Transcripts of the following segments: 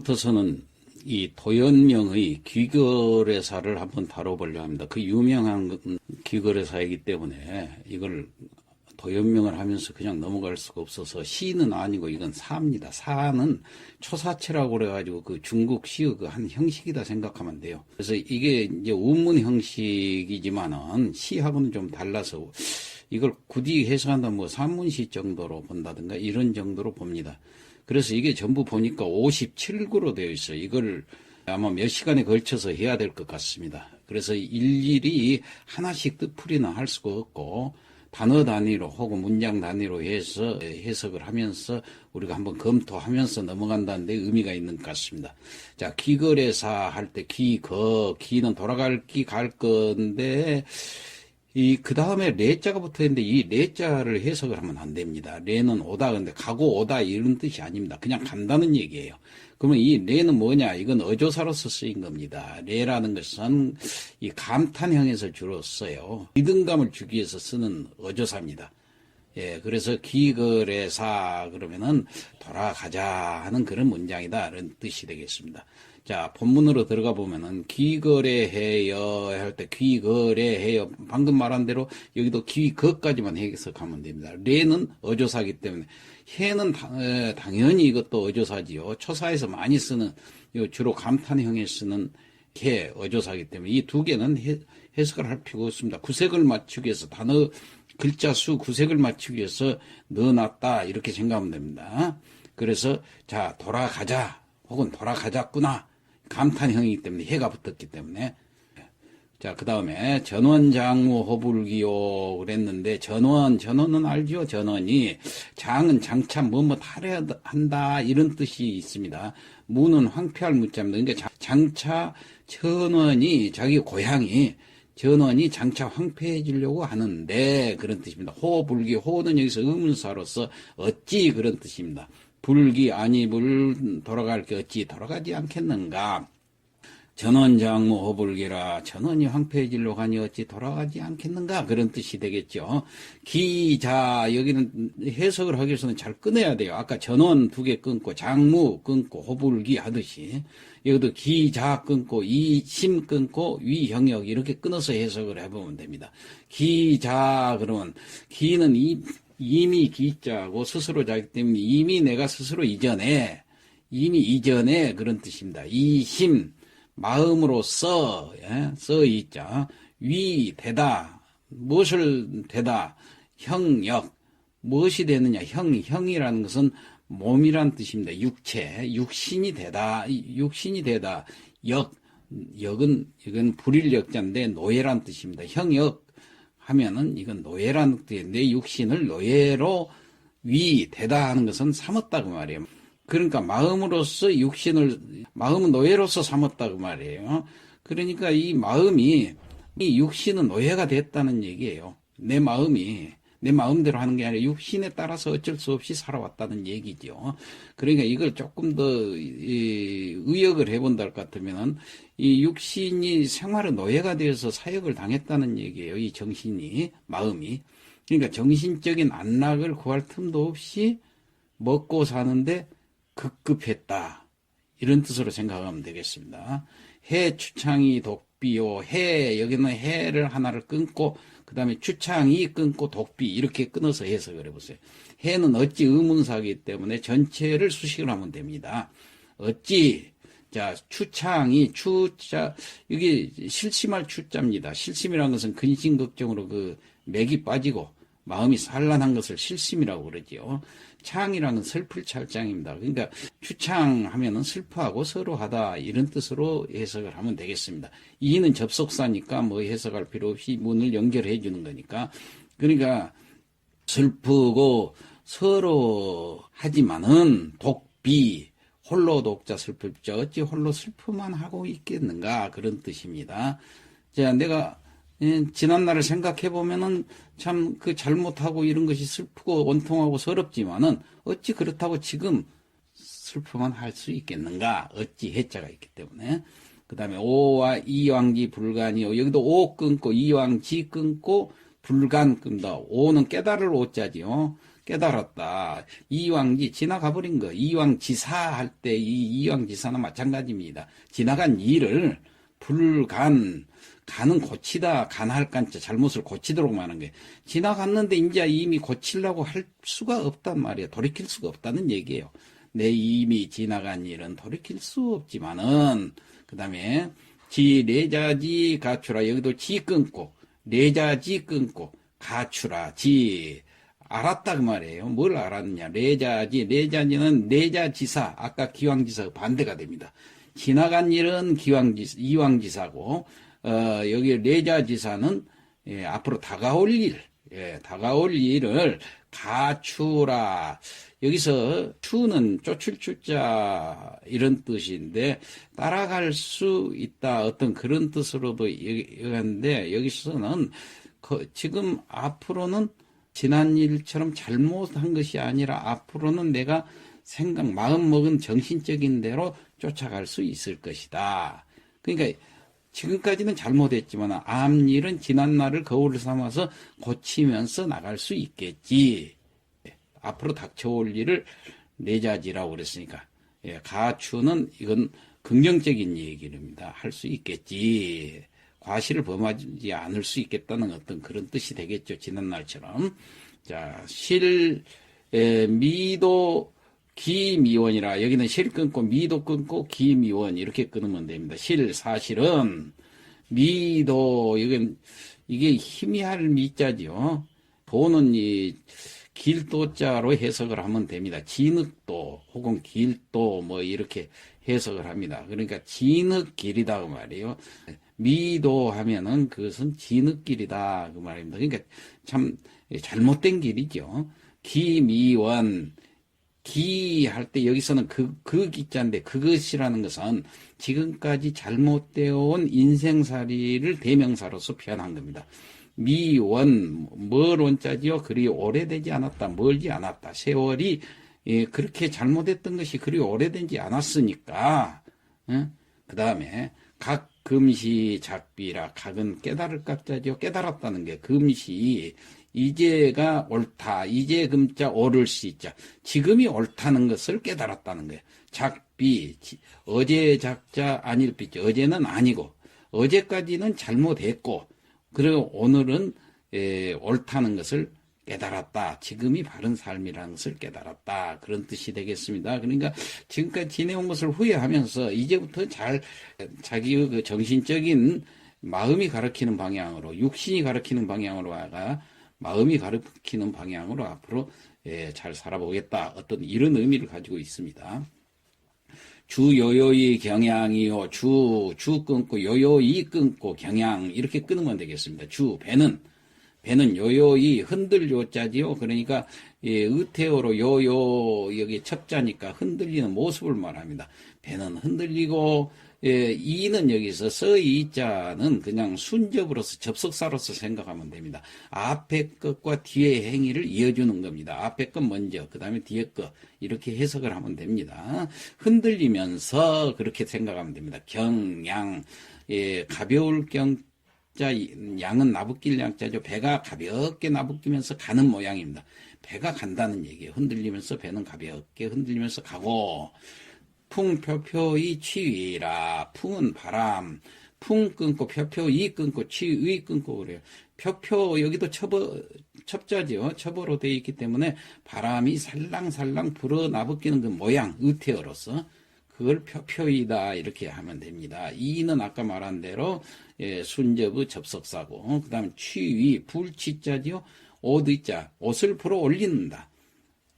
오늘부터서는 이 도연명의 귀거래사를 한번 다뤄보려 합니다. 그 유명한 귀거래사이기 때문에 이걸 도연명을 하면서 그냥 넘어갈 수가 없어서 시는 아니고 이건 사입니다. 사는 초사체라고 그래가지고 그 중국 시의 그 한 형식이다 생각하면 돼요. 그래서 이게 이제 운문 형식이지만은 시하고는 좀 달라서 이걸 굳이 해석한다면 뭐 산문시 정도로 본다든가 이런 정도로 봅니다. 그래서 이게 전부 보니까 57구로 되어 있어요. 이걸 아마 몇 시간에 걸쳐서 해야 될 것 같습니다. 그래서 일일이 하나씩 뜻풀이나 할 수가 없고 단어 단위로 혹은 문장 단위로 해서 해석을 하면서 우리가 한번 검토하면서 넘어간다는 데 의미가 있는 것 같습니다. 자, 귀거래사 할때 귀거, 귀는 돌아갈 기 갈 건데 이, 그 다음에 레자가 붙어 있는데 이 레자를 해석을 하면 안 됩니다. 레는 오다. 근데 가고 오다 이런 뜻이 아닙니다. 그냥 간다는 얘기예요. 그러면 이 레는 뭐냐? 이건 어조사로서 쓰인 겁니다. 레라는 것은 이 감탄형에서 주로 써요. 리듬감을 주기 위해서 쓰는 어조사입니다. 예, 그래서 기거래사 그러면은 돌아가자 하는 그런 문장이다. 이런 뜻이 되겠습니다. 자, 본문으로 들어가 보면은 귀거래해요 할 때 귀거래해요. 방금 말한 대로 여기도 귀거까지만 해석하면 됩니다. 레는 어조사기 때문에 해는 당연히 이것도 어조사지요. 초사에서 많이 쓰는 주로 감탄형에 쓰는 해 어조사기 때문에 이 두 개는 해, 해석을 할 필요가 없습니다. 구색을 맞추기 위해서 단어 글자 수 구색을 맞추기 위해서 넣어놨다 이렇게 생각하면 됩니다. 그래서 자 돌아가자 혹은 돌아가자꾸나 감탄형이기 때문에 해가 붙었기 때문에 자, 그 다음에 전원장무 호불기요 그랬는데 전원, 전원은 알죠? 전원이 장은 장차 뭐뭐 하려 한다 이런 뜻이 있습니다. 무는 황폐할 무자입니다. 그러니까 장차 전원이 자기 고향이 전원이 장차 황폐해지려고 하는데 그런 뜻입니다. 호불기 호는 여기서 의문사로서 어찌 그런 뜻입니다. 불기 아니 불 돌아갈 게 어찌 돌아가지 않겠는가? 전원장무 호불기라 전원이 황폐해질로 가니 어찌 돌아가지 않겠는가 그런 뜻이 되겠죠. 기자 여기는 해석을 하기 위해서는 잘 끊어야 돼요. 아까 전원 두 개 끊고 장무 끊고 호불기 하듯이 여기도 기자 끊고 이심 끊고 위형역 이렇게 끊어서 해석을 해보면 됩니다. 기자 그러면 기는 이 이미 기자고 스스로 자기 때문에 이미 내가 스스로 이전에 이미 이전에 그런 뜻입니다. 이심 마음으로써 예? 써 있자 위 되다. 무엇을 되다? 형역. 무엇이 되느냐? 형 형이라는 것은 몸이란 뜻입니다. 육체. 육신이 되다. 육신이 되다. 역. 역은 이건 불일역자인데 노예란 뜻입니다. 형역 하면은 이건 노예라는 뜻인데 육신을 노예로 위 되다 하는 것은 삼았다 그 말이에요. 그러니까 마음으로서 육신을 마음은 노예로서 삼았다 그 말이에요. 그러니까 이 마음이 이 육신은 노예가 됐다는 얘기예요. 내 마음이 내 마음대로 하는 게 아니라 육신에 따라서 어쩔 수 없이 살아왔다는 얘기죠. 그러니까 이걸 조금 더 의역을 해본다 할 것 같으면은 이 육신이 생활의 노예가 되어서 사역을 당했다는 얘기예요. 이 정신이 마음이 그러니까 정신적인 안락을 구할 틈도 없이 먹고 사는데 급급했다. 이런 뜻으로 생각하면 되겠습니다. 해 추창이 독 비요. 해 여기는 해를 하나를 끊고 그 다음에 추창이 끊고 독비 이렇게 끊어서 해석을 해보세요. 해는 어찌 의문사이기 때문에 전체를 수식을 하면 됩니다. 어찌 자 추창이 추자 여기 실심할 추자입니다. 실심이라는 것은 근심 걱정으로 그 맥이 빠지고 마음이 산란한 것을 실심이라고 그러지요. 창이라는 슬플 찰장입니다. 그러니까 추창하면은 슬퍼하고 서로하다 이런 뜻으로 해석을 하면 되겠습니다. 이는 접속사니까 뭐 해석할 필요 없이 문을 연결해 주는 거니까 그러니까 슬프고 서로 하지만은 독비 홀로 독자 슬프죠. 어찌 홀로 슬프만 하고 있겠는가 그런 뜻입니다. 자, 내가 예, 지난 날을 생각해 보면은 참 그 잘못하고 이런 것이 슬프고 원통하고 서럽지만은 어찌 그렇다고 지금 슬프만 할 수 있겠는가? 어찌 해자가 있기 때문에. 그 다음에 오와 이왕지 불간이요. 여기도 오 끊고 이왕지 끊고 불간 끈다. 오는 깨달을 오자지요. 깨달았다. 이왕지 지나가 버린 거. 이왕지사 할 때 이 이왕지사는 마찬가지입니다. 지나간 일을 불간 간은 고치다 간할 간자 잘못을 고치도록 하는 게 지나갔는데 이제 이미 고치려고 할 수가 없단 말이에요. 돌이킬 수가 없다는 얘기예요. 내 이미 지나간 일은 돌이킬 수 없지만은 그 다음에 지 내자지 가추라 여기도 지 끊고 내자지 끊고 가추라 지 알았다 그 말이에요. 뭘 알았느냐? 내자지 내자지는 내자지사 아까 기왕지사 반대가 됩니다. 지나간 일은 기왕지 이왕지사고 어, 여기 내자지사는 예, 앞으로 다가올 일, 예, 다가올 일을 가추라. 여기서 추는 쫓을 추자 이런 뜻인데 따라갈 수 있다 어떤 그런 뜻으로도 얘기하는데 여기서는 그 지금 앞으로는 지난 일처럼 잘못한 것이 아니라 앞으로는 내가 생각 마음 먹은 정신적인 대로 쫓아갈 수 있을 것이다. 그러니까 지금까지는 잘못했지만 앞일은 지난 날을 거울 삼아서 고치면서 나갈 수 있겠지. 앞으로 닥쳐올 일을 내자지라고 그랬으니까 예, 가추는 이건 긍정적인 얘기입니다. 할 수 있겠지. 과실을 범하지 않을 수 있겠다는 어떤 그런 뜻이 되겠죠. 지난 날처럼. 자, 실, 에, 미도, 기미원이라 여기는 실 끊고 미도 끊고 기미원 이렇게 끊으면 됩니다. 실 사실은 미도 이건 이게 희미할 미자죠. 도는 이 길도자로 해석을 하면 됩니다. 진흙도 혹은 길도 뭐 이렇게 해석을 합니다. 그러니까 진흙길이다 그 말이에요. 미도 하면은 그것은 진흙길이다 그 말입니다. 그러니까 참 잘못된 길이죠. 기미원 기 할 때 여기서는 그, 그 기자인데 그것이라는 것은 지금까지 잘못되어 온 인생살이를 대명사로서 표현한 겁니다. 미원, 뭘 원자지요? 그리 오래되지 않았다, 멀지 않았다. 세월이 예, 그렇게 잘못했던 것이 그리 오래되지 않았으니까, 그 다음에 각 금시 작비라 각은 깨달을 각자죠. 깨달았다는 게 금시 이제가 옳다. 이제 금자 오를 시자. 지금이 옳다는 것을 깨달았다는 거예요. 작비 어제 작자 아닐 삐죠. 어제는 아니고 어제까지는 잘못했고 그리고 오늘은 에, 옳다는 것을 깨달았다. 지금이 바른 삶이라는 것을 깨달았다. 그런 뜻이 되겠습니다. 그러니까 지금까지 지내온 것을 후회하면서 이제부터 잘 자기의 그 정신적인 마음이 가르치는 방향으로 육신이 가르치는 방향으로 아가 마음이 가르치는 방향으로 앞으로 예, 잘 살아보겠다. 어떤 이런 의미를 가지고 있습니다. 주 요요이 경향이요. 주, 주 끊고 요요이 끊고 경향 이렇게 끊으면 되겠습니다. 주, 배는 배는 요요이 흔들 요자지요. 그러니까 예, 의태어로 요요 여기 첩자니까 흔들리는 모습을 말합니다. 배는 흔들리고 예, 이는 여기서 서이자는 그냥 순접으로서 접속사로서 생각하면 됩니다. 앞에 것과 뒤의 행위를 이어주는 겁니다. 앞에 것 먼저, 그 다음에 뒤에 것 이렇게 해석을 하면 됩니다. 흔들리면서 그렇게 생각하면 됩니다. 경양, 예, 가벼울 경 자, 양은 나부낄 양자죠. 배가 가볍게 나부끼면서 가는 모양입니다. 배가 간다는 얘기예요. 흔들리면서 배는 가볍게 흔들리면서 가고 풍표표이 치위라 풍은 바람 풍 끊고 표표이 끊고 치의 끊고 그래요. 표표 여기도 첩어 첩자지요. 첩어로 되어 있기 때문에 바람이 살랑살랑 불어 나부끼는 그 모양 의태어로서 그걸 표표이다 이렇게 하면 됩니다. 이는 아까 말한 대로 예, 순접의 접속사고 그다음 취위 불치자지요. 옷의자 옷을 불어 올린다.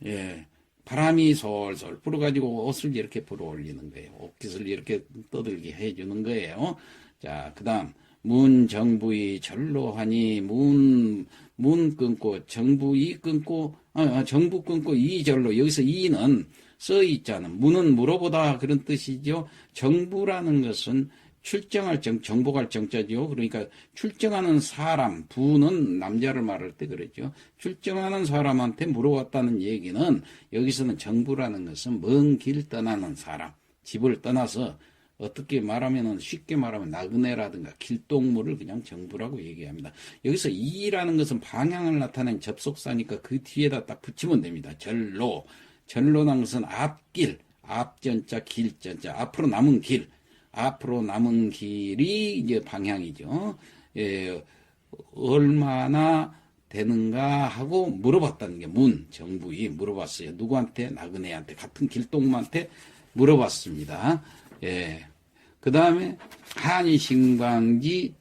예. 바람이 솔솔 불어가지고 옷을 이렇게 불어 올리는 거예요. 옷깃을 이렇게 떠들게 해주는 거예요. 자, 그 다음, 문 정부이 절로하니, 문, 문 끊고, 정부 이 끊고, 아, 정부 끊고 이 절로, 여기서 이는 써 있잖아. 문은 물어보다 그런 뜻이죠. 정부라는 것은 출정할 정, 정복할 정자지요. 그러니까 출정하는 사람, 부는 남자를 말할 때 그랬죠. 출정하는 사람한테 물어봤다는 얘기는 여기서는 정부라는 것은 먼 길 떠나는 사람, 집을 떠나서 어떻게 말하면은 쉽게 말하면 나그네라든가 길동무를 그냥 정부라고 얘기합니다. 여기서 이라는 것은 방향을 나타낸 접속사니까 그 뒤에다 딱 붙이면 됩니다. 절로. 절로라는 것은 앞길, 앞전자, 길전자, 앞으로 남은 길, 앞으로 남은 길이 이제 방향이죠. 예, 얼마나 되는가 하고 물어봤다는 게 문, 정부이 물어봤어요. 누구한테? 나그네한테, 같은 길동무한테 물어봤습니다. 예. 그 다음에 한이 신광지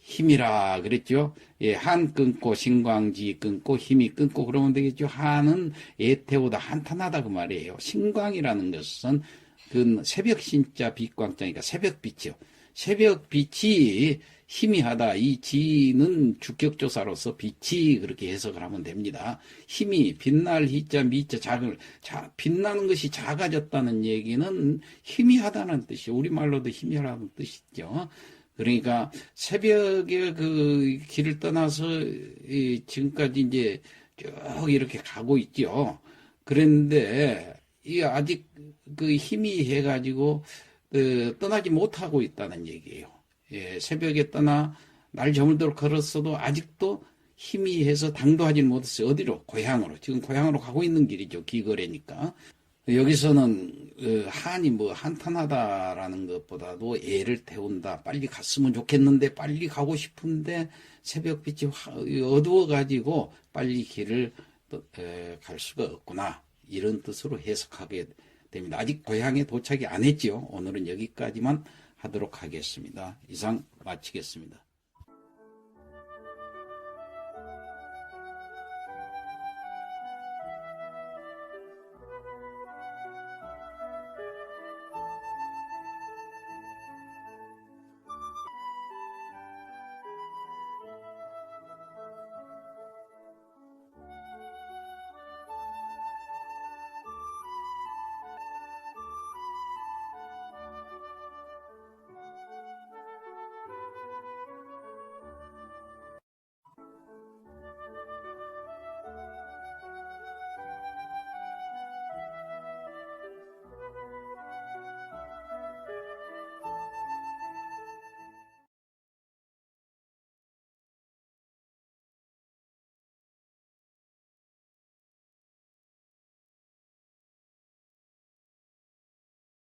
힘이라 그랬죠. 예, 한 끊고 신광지 끊고 힘이 끊고 그러면 되겠죠. 한은 애태우다 한탄하다 그 말이에요. 신광이라는 것은 그 새벽 신자 빛광자니까 새벽 빛이요. 새벽 빛이 희미하다. 이 지는 주격조사로서 빛이 그렇게 해석을 하면 됩니다. 힘이 빛날 희자 미자 작을 자 빛나는 것이 작아졌다는 얘기는 희미하다는 뜻이 우리말로도 희미하다는 뜻이죠. 그러니까 새벽에 그 길을 떠나서 이 지금까지 이제 쭉 이렇게 가고 있죠. 그런데 이 아직 그 힘이 해가지고 그 떠나지 못하고 있다는 얘기예요. 예, 새벽에 떠나 날 저물도록 걸었어도 아직도 힘이 해서 당도하지 못했어요. 어디로? 고향으로. 지금 고향으로 가고 있는 길이죠. 기거래니까. 여기서는 어, 한이 뭐 한탄하다라는 것보다도 애를 태운다. 빨리 갔으면 좋겠는데 빨리 가고 싶은데 새벽빛이 화- 어두워가지고 빨리 길을 갈 수가 없구나. 이런 뜻으로 해석하게 됩니다. 아직 고향에 도착이 안 했지요. 오늘은 여기까지만 하도록 하겠습니다. 이상 마치겠습니다.